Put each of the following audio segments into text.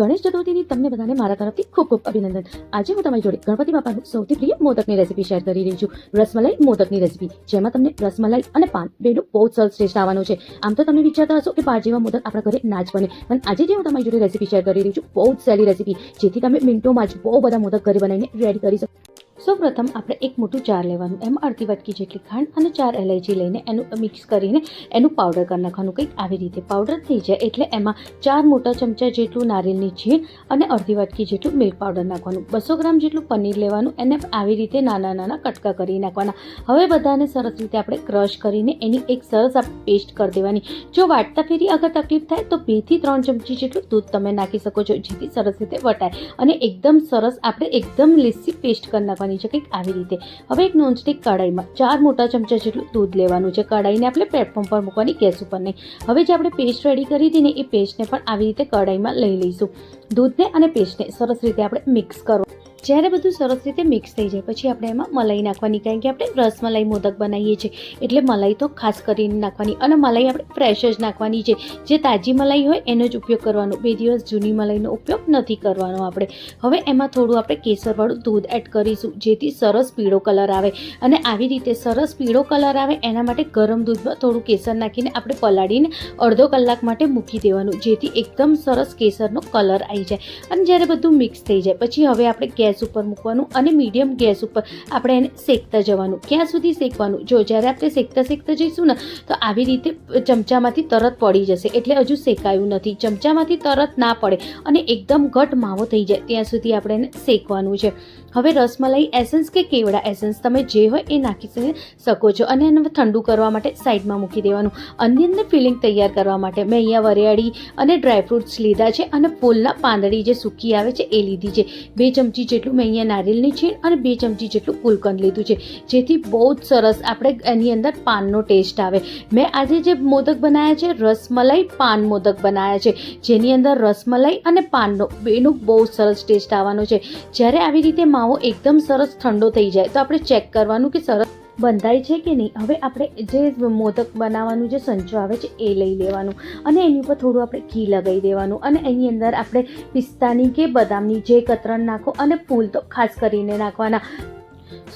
ગણેશ ચતુર્થીની તમને બધાને મારા તરફથી ખૂબ ખૂબ અભિનંદન. આજે હું તમારી જોડે ગણપતિ બાપાનું સૌથી પ્રિય મોદકની રેસીપી શેર કરી રહી છું. રસમલાઈ મોદકની રેસીપી, જેમાં તમને રસમલાઈ અને પાન બેનું બહુ જ સરસ ટેસ્ટ આવવાનો છે. આમ તો તમે વિચારતા હશો કે પાર જેવા મોદક આપણા ઘરે ના જ બને. પણ આજે જે હું તમારી જોડે રેસીપી શેર કરી રહી છું બહુ જ સહેલી રેસીપી, જેથી તમે મિનિટોમાં જ બહુ બધા મોદક ઘરે બનાવીને રેડી કરી શકો. સૌ પ્રથમ આપણે એક મોટું જાર લેવાનું. એમાં અડધી વાટકી જેટલી ખાંડ અને ચાર એલાયચી લઈને એનું મિક્સ કરીને એનું પાવડર કરી નાખવાનું. કંઈક આવી રીતે પાવડર થઈ જાય એટલે એમાં ચાર મોટા ચમચા જેટલું નારિયેળની છીણ અને અડધી વાટકી જેટલું મિલ્ક પાવડર નાખવાનું. બસો ગ્રામ જેટલું પનીર લેવાનું. એને આવી રીતે નાના નાના કટકા કરી નાખવાના. હવે બધાને સરસ રીતે આપણે ક્રશ કરીને એની એક સરસ પેસ્ટ કરી દેવાની. જો વાટતા ફેરી અગર તકલીફ થાય તો બેથી ત્રણ ચમચી જેટલું દૂધ તમે નાખી શકો છો. જેથી સરસ રીતે વટાય. અને એકદમ સરસ આપણે એકદમ લીસી પેસ્ટ કરી નાખવાની. છે કંઈક આવી રીતે. હવે એક નોનસ્ટિક કઢાઈમાં ચાર મોટા ચમચા જેટલું દૂધ લેવાનું છે. કઢાઈને આપણે પ્લેટફોર્મ પર મૂકવાની ગેસ ઉપર નહીં. હવે જે આપણે પેસ્ટ રેડી કરી હતી ને એ પેસ્ટને પણ આવી રીતે કઢાઈમાં લઈ લઈશું. દૂધને અને પેસ્ટને સરસ રીતે આપણે મિક્સ કરો. જ્યારે બધું સરસ રીતે મિક્સ થઈ જાય, પછી આપણે એમાં મલાઈ નાખવાની, કારણ કે આપણે રસમલાઈ મોદક બનાવીએ છીએ. એટલે મલાઈ તો ખાસ કરીને નાખવાની અને મલાઈ આપણે ફ્રેશ જ નાખવાની છે. જે તાજી મલાઈ હોય એનો જ ઉપયોગ કરવાનો. બે દિવસ જૂની મલાઈનો ઉપયોગ નથી કરવાનો આપણે. હવે એમાં થોડું આપણે કેસરવાળું દૂધ એડ કરીશું, જેથી સરસ પીળો કલર આવે. અને આવી રીતે સરસ પીળો કલર આવે, એના માટે ગરમ દૂધમાં થોડું કેસર નાખીને આપણે પલાળીને અડધો કલાક માટે મૂકી દેવાનું, જેથી એકદમ સરસ કેસરનો કલર આવી જાય. અને જ્યારે બધું મિક્સ થઈ જાય, પછી હવે આપણે ગેસ ઉપર મૂકવાનું અને મીડિયમ ગેસ ઉપર. આપણે એને શેકતા જવાનું. ક્યાં સુધી શેકવાનું? જો જ્યારે આપણે શેકતા શેકતા જઈશું ને, તો આવી રીતે ચમચામાંથી તરત પડી જશે. એટલે હજુ શેકાયું નથી. ચમચામાંથી તરત ના પડે અને એકદમ ઘટ માવો થઈ જાય. ત્યાં સુધી આપણે એને શેકવાનું છે. હવે રસમલાઈ એસન્સ કે કેવડા એસન્સ તમે જે હોય એ નાખી શકો છો અને એને ઠંડુ કરવા માટે સાઈડમાં મૂકી દેવાનું. અનિયનને ફિલિંગ તૈયાર કરવા માટે મેં અહીંયા વરિયાળી અને ડ્રાયફ્રૂટ્સ લીધા છે અને ફૂલના પાંદડી જે સૂકી આવે છે એ લીધી છે. બે ચમચી જેટલું મેં અહીંયા નારિયેળની છીણ અને બે ચમચી જેટલું ગુલકંદ લીધું છે. જેથી બહુ જ સરસ આપણે એની અંદર પાનનો ટેસ્ટ આવે. મેં આજે જે મોદક બનાવ્યા છે રસમલાઈ પાન મોદક બનાવ્યા છે. જેની અંદર રસમલાઈ અને પાનનો બેનો બહુ સરસ ટેસ્ટ આવવાનો છે. જ્યારે આવી રીતે માવો એકદમ સરસ ઠંડો થઈ જાય. તો આપણે ચેક કરવાનું કે સરસ બંધાય છે કે નહીં. હવે આપણે જે મોદક બનાવવાનું જે સંચો આવે છે એ લઈ લેવાનું. અને એની ઉપર થોડું આપણે ઘી લગાવી દેવાનું. અને એની અંદર આપણે પિસ્તાની કે બદામની જે કતરણ નાખો અને ફૂલ તો ખાસ કરીને નાખવાના.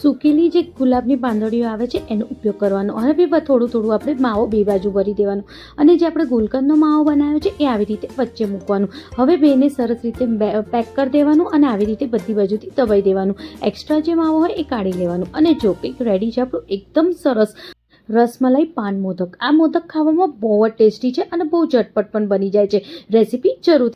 સૂકેલી જે ગુલાબની પાંદડીઓ આવે છે, એનો ઉપયોગ કરવાનો. અને થોડું થોડું આપણે માવો બે બાજુ ભરી દેવાનું. અને જે આપણે ગુલકંદનો માવો બનાવ્યો છે, એ આવી રીતે વચ્ચે મૂકવાનું. હવે બેને સરસ રીતે પેક કરી દેવાનું અને આવી રીતે બધી બાજુથી દબાઈ દેવાનું. એક્સ્ટ્રા જે માવો હોય, એ કાઢી લેવાનું. અને જો કંઈક રેડી છે આપણું એકદમ સરસ રસમલાઈ પાન મોદક આ મોદક ખાવામાં બહુ જ ટેસ્ટી છે અને બહુ ઝટપટ પણ બની જાય છે. રેસીપી જરૂર